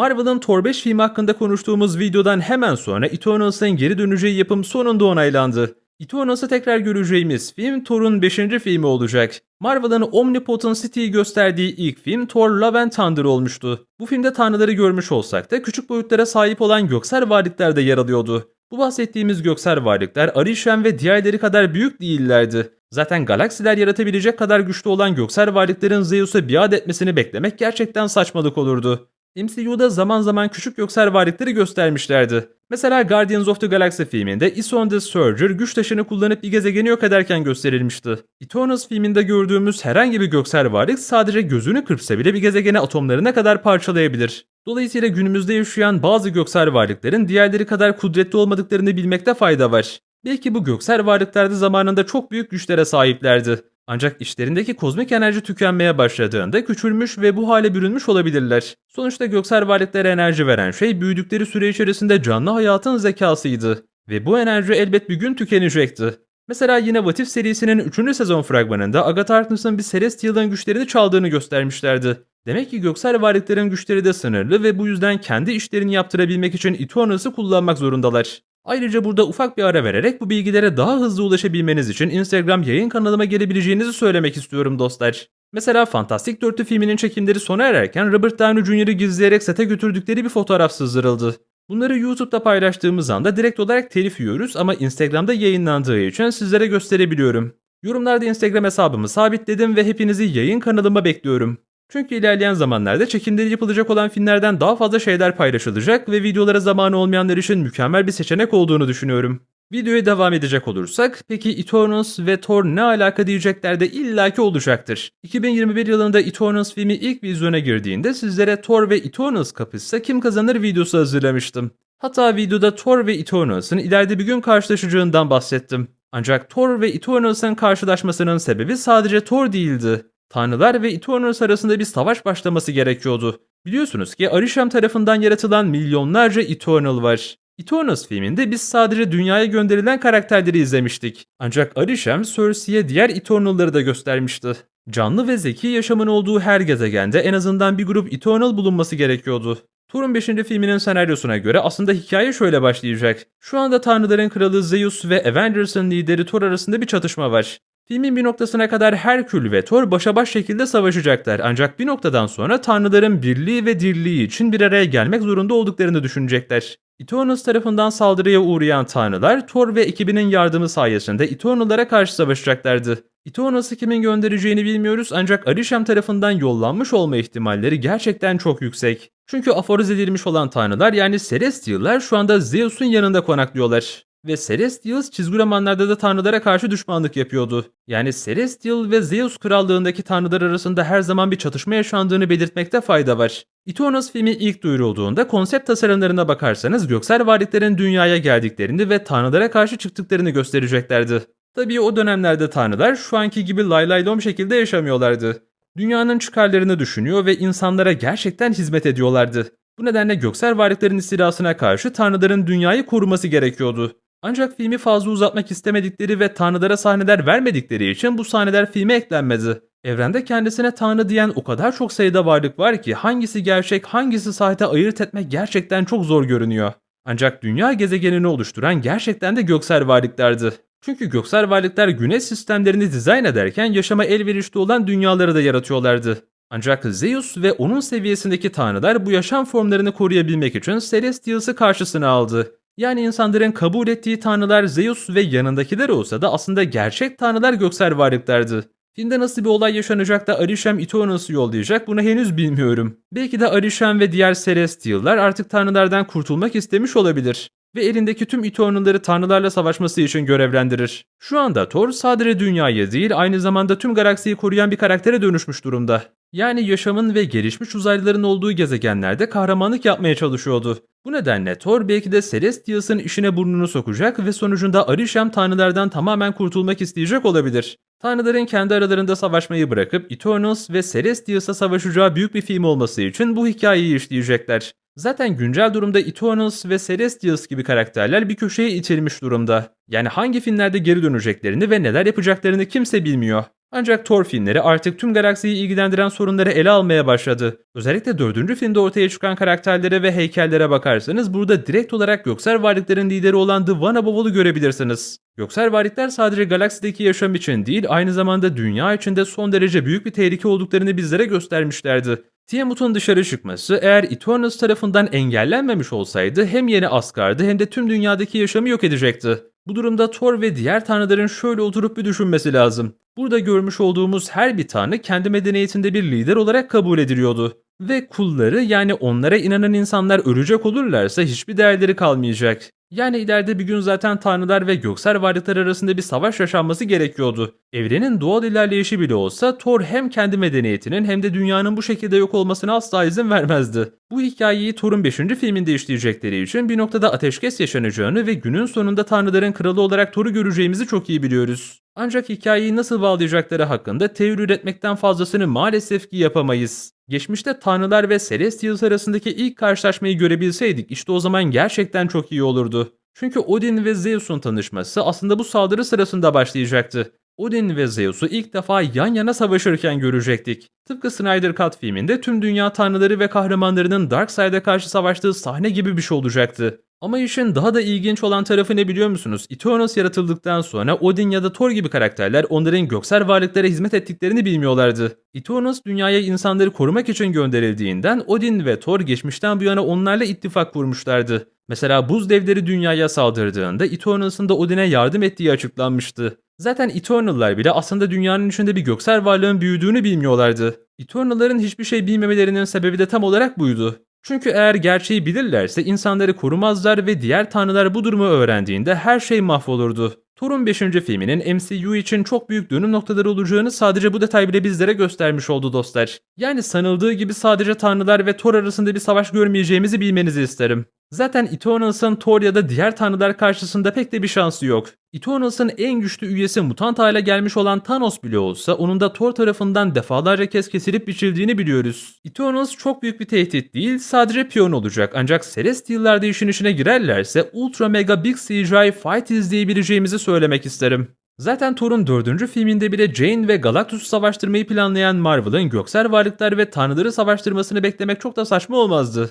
Marvel'ın Thor 5 filmi hakkında konuştuğumuz videodan hemen sonra Eternals'ın geri döneceği yapım sonunda onaylandı. Eternals'ı tekrar göreceğimiz film Thor'un 5. filmi olacak. Marvel'ın Omnipotent City'yi gösterdiği ilk film Thor Love and Thunder olmuştu. Bu filmde tanrıları görmüş olsak da küçük boyutlara sahip olan göksel varlıklar da yer alıyordu. Bu bahsettiğimiz göksel varlıklar Arishem ve diğerleri kadar büyük değillerdi. Zaten galaksiler yaratabilecek kadar güçlü olan göksel varlıkların Zeus'a biat etmesini beklemek gerçekten saçmalık olurdu. MCU'da zaman zaman küçük göksel varlıkları göstermişlerdi. Mesela Guardians of the Galaxy filminde Ison the Surger güç taşını kullanıp bir gezegeni yok ederken gösterilmişti. Eternals filminde gördüğümüz herhangi bir göksel varlık sadece gözünü kırpsa bile bir gezegeni atomlarına kadar parçalayabilir. Dolayısıyla günümüzde yaşayan bazı göksel varlıkların diğerleri kadar kudretli olmadıklarını bilmekte fayda var. Belki bu göksel varlıklar da zamanında çok büyük güçlere sahiplerdi. Ancak içlerindeki kozmik enerji tükenmeye başladığında küçülmüş ve bu hale bürünmüş olabilirler. Sonuçta göksel varlıklara enerji veren şey büyüdükleri süre içerisinde canlı hayatın zekasıydı. Ve bu enerji elbet bir gün tükenecekti. Mesela yine What If serisinin 3. sezon fragmanında Agatha Harkness'ın bir Celestial'ın güçlerini çaldığını göstermişlerdi. Demek ki göksel varlıkların güçleri de sınırlı ve bu yüzden kendi işlerini yaptırabilmek için Eternals'ı kullanmak zorundalar. Ayrıca burada ufak bir ara vererek bu bilgilere daha hızlı ulaşabilmeniz için Instagram yayın kanalıma gelebileceğinizi söylemek istiyorum dostlar. Mesela Fantastic Dörtlü filminin çekimleri sona ererken Robert Downey Jr.'ı gizleyerek sete götürdükleri bir fotoğraf sızdırıldı. Bunları YouTube'da paylaştığımız anda direkt olarak telif yiyoruz ama Instagram'da yayınlandığı için sizlere gösterebiliyorum. Yorumlarda Instagram hesabımı sabitledim ve hepinizi yayın kanalıma bekliyorum. Çünkü ilerleyen zamanlarda çekimleri yapılacak olan filmlerden daha fazla şeyler paylaşılacak ve videolara zamanı olmayanlar için mükemmel bir seçenek olduğunu düşünüyorum. Videoya devam edecek olursak, peki Eternals ve Thor ne alaka diyecekler de illaki olacaktır. 2021 yılında Eternals filmi ilk vizyona girdiğinde sizlere Thor ve Eternals kapışsa kim kazanır videosu hazırlamıştım. Hatta videoda Thor ve Eternals'ın ileride bir gün karşılaşacağından bahsettim. Ancak Thor ve Eternals'ın karşılaşmasının sebebi sadece Thor değildi. Tanrılar ve Eternals arasında bir savaş başlaması gerekiyordu. Biliyorsunuz ki Arishem tarafından yaratılan milyonlarca Eternal var. Eternals filminde biz sadece dünyaya gönderilen karakterleri izlemiştik. Ancak Arishem Cersei'ye diğer Eternal'ları da göstermişti. Canlı ve zeki yaşamın olduğu her gezegende en azından bir grup Eternal bulunması gerekiyordu. Thor'un 5. filminin senaryosuna göre aslında hikaye şöyle başlayacak. Şu anda Tanrıların Kralı Zeus ve Avengers'ın lideri Thor arasında bir çatışma var. Filmin bir noktasına kadar Herkül ve Thor başa baş şekilde savaşacaklar ancak bir noktadan sonra tanrıların birliği ve dirliği için bir araya gelmek zorunda olduklarını düşünecekler. Eternals tarafından saldırıya uğrayan tanrılar Thor ve ekibinin yardımı sayesinde Eternal'lara karşı savaşacaklardı. Eternals'ı kimin göndereceğini bilmiyoruz ancak Arishem tarafından yollanmış olma ihtimalleri gerçekten çok yüksek. Çünkü aforoz edilmiş olan tanrılar yani Celestial'lar şu anda Zeus'un yanında konaklıyorlar. Ve Celestials çizgi romanlarda da tanrılara karşı düşmanlık yapıyordu. Yani Celestial ve Zeus krallığındaki tanrılar arasında her zaman bir çatışma yaşandığını belirtmekte fayda var. Eternals filmi ilk duyurulduğunda konsept tasarımlarına bakarsanız göksel varlıkların dünyaya geldiklerini ve tanrılara karşı çıktıklarını göstereceklerdi. Tabii o dönemlerde tanrılar şu anki gibi lay lay lom şekilde yaşamıyorlardı. Dünyanın çıkarlarını düşünüyor ve insanlara gerçekten hizmet ediyorlardı. Bu nedenle göksel varlıkların istilasına karşı tanrıların dünyayı koruması gerekiyordu. Ancak filmi fazla uzatmak istemedikleri ve tanrılara sahneler vermedikleri için bu sahneler filme eklenmedi. Evrende kendisine tanrı diyen o kadar çok sayıda varlık var ki hangisi gerçek hangisi sahte ayırt etmek gerçekten çok zor görünüyor. Ancak dünya gezegenini oluşturan gerçekten de göksel varlıklardı. Çünkü göksel varlıklar güneş sistemlerini dizayn ederken yaşama elverişli olan dünyaları da yaratıyorlardı. Ancak Zeus ve onun seviyesindeki tanrılar bu yaşam formlarını koruyabilmek için Celestials'ı karşısına aldı. Yani insanların kabul ettiği tanrılar Zeus ve yanındakiler olsa da aslında gerçek tanrılar göksel varlıklardı. Filmde nasıl bir olay yaşanacak da Arishem Eternals'ı yollayacak bunu henüz bilmiyorum. Belki de Arishem ve diğer Celestial'lar artık tanrılardan kurtulmak istemiş olabilir ve elindeki tüm Eternal'ları tanrılarla savaşması için görevlendirir. Şu anda Thor sadece dünyayı değil aynı zamanda tüm galaksiyi koruyan bir karaktere dönüşmüş durumda. Yani yaşamın ve gelişmiş uzaylıların olduğu gezegenlerde kahramanlık yapmaya çalışıyordu. Bu nedenle Thor belki de Celestials'ın işine burnunu sokacak ve sonucunda Arishem tanrılardan tamamen kurtulmak isteyecek olabilir. Tanrıların kendi aralarında savaşmayı bırakıp Eternals ve Celestials'a savaşacağı büyük bir film olması için bu hikayeyi işleyecekler. Zaten güncel durumda Eternals ve Celestials gibi karakterler bir köşeye itilmiş durumda. Yani hangi filmlerde geri döneceklerini ve neler yapacaklarını kimse bilmiyor. Ancak Thor filmleri artık tüm galaksiyi ilgilendiren sorunları ele almaya başladı. Özellikle dördüncü filmde ortaya çıkan karakterlere ve heykellere bakarsanız burada direkt olarak göksel varlıkların lideri olan The One Above All'u görebilirsiniz. Göksel varlıklar sadece galaksideki yaşam için değil aynı zamanda dünya içinde son derece büyük bir tehlike olduklarını bizlere göstermişlerdi. Tiamut'un dışarı çıkması eğer Eternals tarafından engellenmemiş olsaydı hem yeni Asgard'ı hem de tüm dünyadaki yaşamı yok edecekti. Bu durumda Thor ve diğer tanrıların şöyle oturup bir düşünmesi lazım. Burada görmüş olduğumuz her bir tanrı kendi medeniyetinde bir lider olarak kabul ediliyordu. Ve kulları yani onlara inanan insanlar ölecek olurlarsa hiçbir değerleri kalmayacak. Yani ileride bir gün zaten tanrılar ve göksel varlıklar arasında bir savaş yaşanması gerekiyordu. Evrenin doğal ilerleyişi bile olsa Thor hem kendi medeniyetinin hem de dünyanın bu şekilde yok olmasına asla izin vermezdi. Bu hikayeyi Thor'un 5. filminde işleyecekleri için bir noktada ateşkes yaşanacağını ve günün sonunda tanrıların kralı olarak Thor'u göreceğimizi çok iyi biliyoruz. Ancak hikayeyi nasıl bağlayacakları hakkında teori üretmekten fazlasını maalesef ki yapamayız. Geçmişte tanrılar ve Celestials arasındaki ilk karşılaşmayı görebilseydik işte o zaman gerçekten çok iyi olurdu. Çünkü Odin ve Zeus'un tanışması aslında bu saldırı sırasında başlayacaktı. Odin ve Zeus'u ilk defa yan yana savaşırken görecektik. Tıpkı Snyder Cut filminde tüm dünya tanrıları ve kahramanlarının Darkseid'e karşı savaştığı sahne gibi bir şey olacaktı. Ama işin daha da ilginç olan tarafı ne biliyor musunuz? Eternals yaratıldıktan sonra Odin ya da Thor gibi karakterler onların göksel varlıklara hizmet ettiklerini bilmiyorlardı. Eternals dünyaya insanları korumak için gönderildiğinden Odin ve Thor geçmişten bu yana onlarla ittifak kurmuşlardı. Mesela buz devleri dünyaya saldırdığında Eternals'ın da Odin'e yardım ettiği açıklanmıştı. Zaten Eternal'lar bile aslında dünyanın içinde bir göksel varlığın büyüdüğünü bilmiyorlardı. Eternal'ların hiçbir şey bilmemelerinin sebebi de tam olarak buydu. Çünkü eğer gerçeği bilirlerse insanları korumazlar ve diğer tanrılar bu durumu öğrendiğinde her şey mahvolurdu. Thor'un 5. filminin MCU için çok büyük dönüm noktaları olacağını sadece bu detay bile bizlere göstermiş oldu dostlar. Yani sanıldığı gibi sadece tanrılar ve Thor arasında bir savaş görmeyeceğimizi bilmenizi isterim. Zaten Eternals'ın Thor ya da diğer tanrılar karşısında pek de bir şansı yok. Eternals'ın en güçlü üyesi mutant hale gelmiş olan Thanos bile olsa onun da Thor tarafından defalarca kez kesilip biçildiğini biliyoruz. Eternals çok büyük bir tehdit değil sadece piyon olacak ancak Celestial'lar da işin içine girerlerse ultra mega big CGI fight izleyebileceğimizi söylemek isterim. Zaten Thor'un 4. filminde bile Jane ve Galactus'u savaştırmayı planlayan Marvel'ın göksel varlıklar ve tanrıları savaştırmasını beklemek çok da saçma olmazdı.